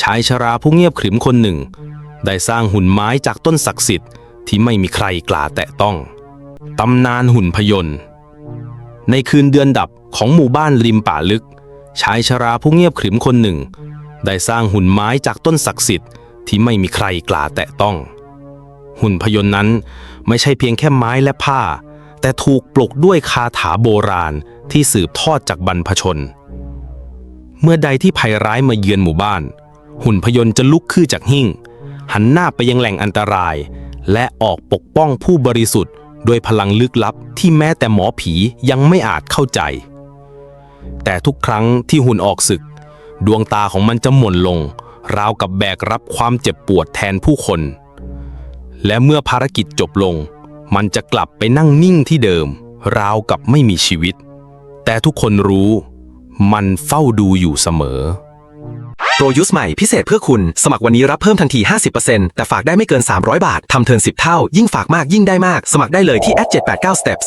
ชายชราผู้เงียบขรึมคนหนึ่ง ได้สร้างหุ่นไม้จากต้นศักดิ์สิทธิ์ที่ไม่มีใครกล้าแตะต้อง ตำนานหุ่นพยนต์ ในคืนเดือนดับของหมู่บ้านริมป่าลึก ชายชราผู้เงียบขรึมคนหนึ่ง ได้สร้างหุ่นไม้จากต้นศักดิ์สิทธิ์ที่ไม่มีใครกล้าแตะต้อง หุ่นพยนต์นั้นไม่ใช่เพียงแค่ไม้และผ้า แต่ถูกปลุกด้วยคาถาโบราณที่สืบทอดจากบรรพชน เมื่อใดที่ภัยร้ายมาเยือนหมู่บ้าน หุ่นพยนต์จะลุกขึ้นจากหิ้งหันหน้าไปยังแหล่งอันตราย และออกปกป้องผู้บริสุทธิ์ด้วยพลังลึกลับที่แม้แต่หมอผียังไม่อาจเข้าใจ แต่ทุกครั้งที่หุ่นออกศึก ดวงตาของมันจะหม่นลง ราวกับแบกรับความเจ็บปวดแทนผู้คน และเมื่อภารกิจจบลง มันจะกลับไปนั่งนิ่งที่เดิม ราวกับไม่มีชีวิต แต่ทุกคนรู้ มันเฝ้าดูอยู่เสมอ โปรยุสใหม่พิเศษเพื่อคุณ สมัครวันนี้รับเพิ่มทันที 50%แต่ฝากได้ไม่เกิน 300 บาท ทำเทิน10 เท่า ยิ่งฝากมากยิ่งได้มาก สมัครได้เลยที่ @789steps